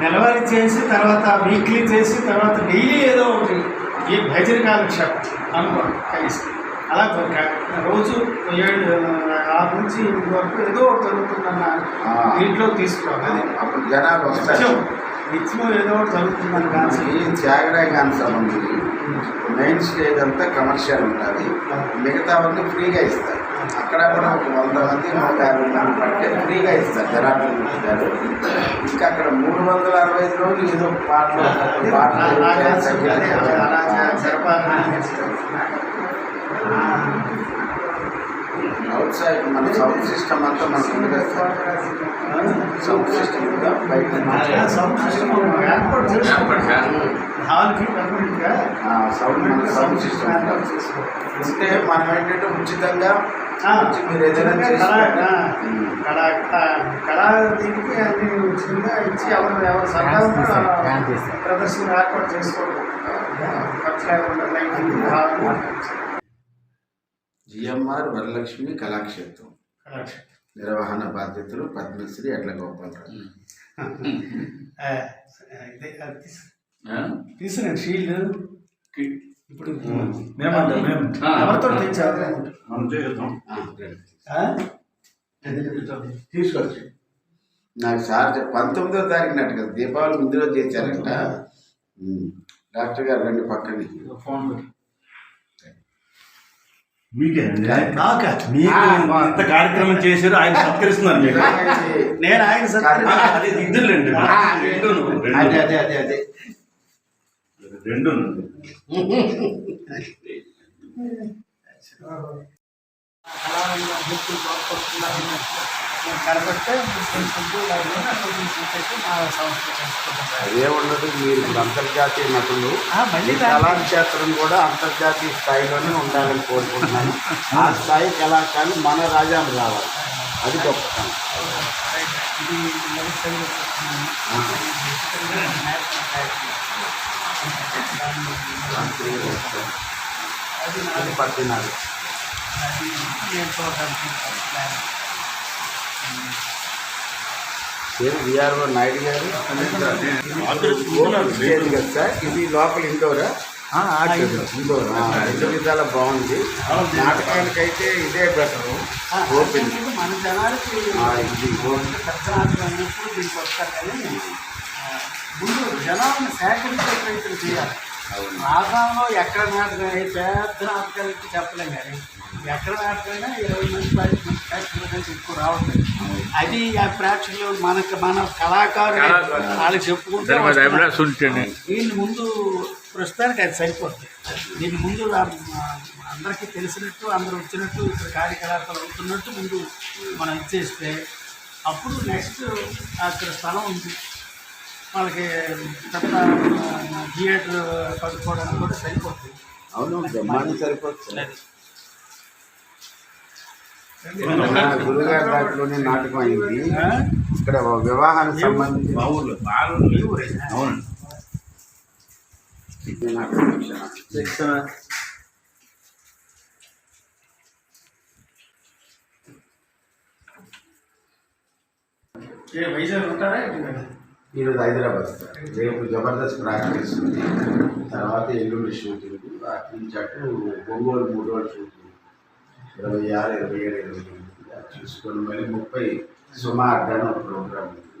నెలవారీ చేసి తర్వాత వీక్లీ చేసి తర్వాత డైలీ ఏదో ఒకటి ఈ భజన కాలక్షేపం అనుకోండి కలిసి అలా ఒక రోజు ఏడు ఆరు నుంచి ఎనిమిది వరకు ఏదో ఒకటి జరుగుతుందన్న ఆ. దీంట్లో తీసుకోవాలి. అది అప్పుడు జనాలు వస్తారు. నిత్యం ఏదో ఒకటి జరుగుతుందని కాన్సెప్ట్ ఈ త్యాగరాయ గాన సభ ఉంది. మెయిన్ స్టేజ్ అంతా కమర్షియల్ ఉంటుంది మిగతావన్నీ ఫ్రీగా ఇస్తారు. అక్కడ కూడా ఒక వంద మంది నూట యాభై మంది పట్టే ఫ్రీగా ఇస్తారు జనార్దన్ గారు ఇంకా అక్కడ మూడు వందల అరవై ఐదు రోజులు ఏదో పాటలు అవుట్ సైడ్ మన సౌండ్ సిస్టమ్ అంతా సార్. సౌండ్ సిస్టమ్ కూడా బయట సౌండ్ సిస్టమ్ సౌండ్ మన సౌండ్ సిస్టమ్ ఉంటే మనం ఏంటంటే ఉచితంగా మీరు ఏదైనా. కళ కళా దీనికి అన్ని ఉచితంగా ఇచ్చి ఎవరు ఎవరు సరదా ప్రదర్శన ఏర్పాటు చేసుకోవడం ఖర్చు లేకుండా జిఎంఆర్ వరలక్ష్మి కళాక్షేత్రం. కళాక్షేత్రం. నిర్వహణ బాధ్యతలు పద్మశ్రీ ఎడ్ల గోపాలరావు ఆ, ఇదే అది తీసు- తీసుకురండి షీల్డ్. ఇప్పుడు మేమంటాం మేము ఎవరితో తెచ్చారు మనం చేద్దాం ఆ, రండి. ఆ? తీసుకొచ్చి. నాకు సార్ పంతొమ్మిదో తారీఖు నాటి కదా దీపావళి ముందు రోజు చేశారంట. డాక్టర్ గారు రండి పక్కని. ఫోన్ మీకే కార్యక్రమం చేశారు ఆయన సత్కరిస్తున్నారు మీకు. నేను ఆయన ఆ, సత్కరి- అదే అదే. అదే అదే. చేసుకుంటాం అదే ఉండదు మీరు ఇప్పుడు అంతర్జాతీయ నటులు. కళాక్షేత్రం కూడా అంతర్జాతీయ స్థాయిలోనే ఉండాలని కోరుకుంటున్నాను. ఆ స్థాయి కళాకారులు మన రాజ్యాలు రావాలి. అది గొప్పతనం అది ప్లాన్ పేరు విఆర్ఓ నాయుడు గారు సార్ ఇది లోపల ఇండోర్? రెండు విధాల బాగుంది. నాటకానికైతే ఇదే బెటర్. ఓపెన్ మన జనాలకి ఇది నాటకం దీనికి వస్తారు కానీ ముందు జనాలను సేకరించే ప్రయత్నం చేయాలి. నాటకంలో ఎక్కడ నాటకం పెద్ద నాటకాలకి చెప్పలేం కానీ ఎక్కడ నాటకమైనా ఇరవై మంది పది మంది ప్రేక్షకుల ఎక్కువ రావట్లేదు అది ఆ ప్రేక్షకులు మనకు మన కళాకారులు వాళ్ళకి చెప్పుకుంటే. దీని ముందు ప్రస్తుతానికి అది సరిపోతుంది. దీని ముందు అందరికీ తెలిసినట్టు అందరూ వచ్చినట్టు ఇక్కడ కార్యకలాపాలు అవుతున్నట్టు ముందు మనం ఇచ్చేస్తే అప్పుడు నెక్స్ట్ అక్కడ స్థలం ఉంది. వాళ్ళకి పెద్ద థియేటర్ కట్టుకోవడానికి కూడా సరిపోతుంది. అవును బ్రహ్మాండం సరిపోతుంది. గురుగారి దాంట్లోనే నాటకం అయింది? ఇక్కడ వివాహానికి సంబంధించి మా ఇది నాటకం శిక్షణ. ఏ వైజాగ్ ఉంటారా ఈరోజు హైదరాబాద్ సార్. రేపు జబర్దస్త్ ప్రాక్టీస్ ఉంది. తర్వాత ఎల్లుండి షూటింగ్. అటు నుంచి అటు ఒంగోలు మూడు రోజులు షూటింగ్. ఇరవై ఆరు ఇరవై ఏడు ఇరవై ఎనిమిది. అది చూసుకొని మళ్ళీ ముప్పై సుమార్ అడ్డాను ప్రోగ్రామ్ ఉంది.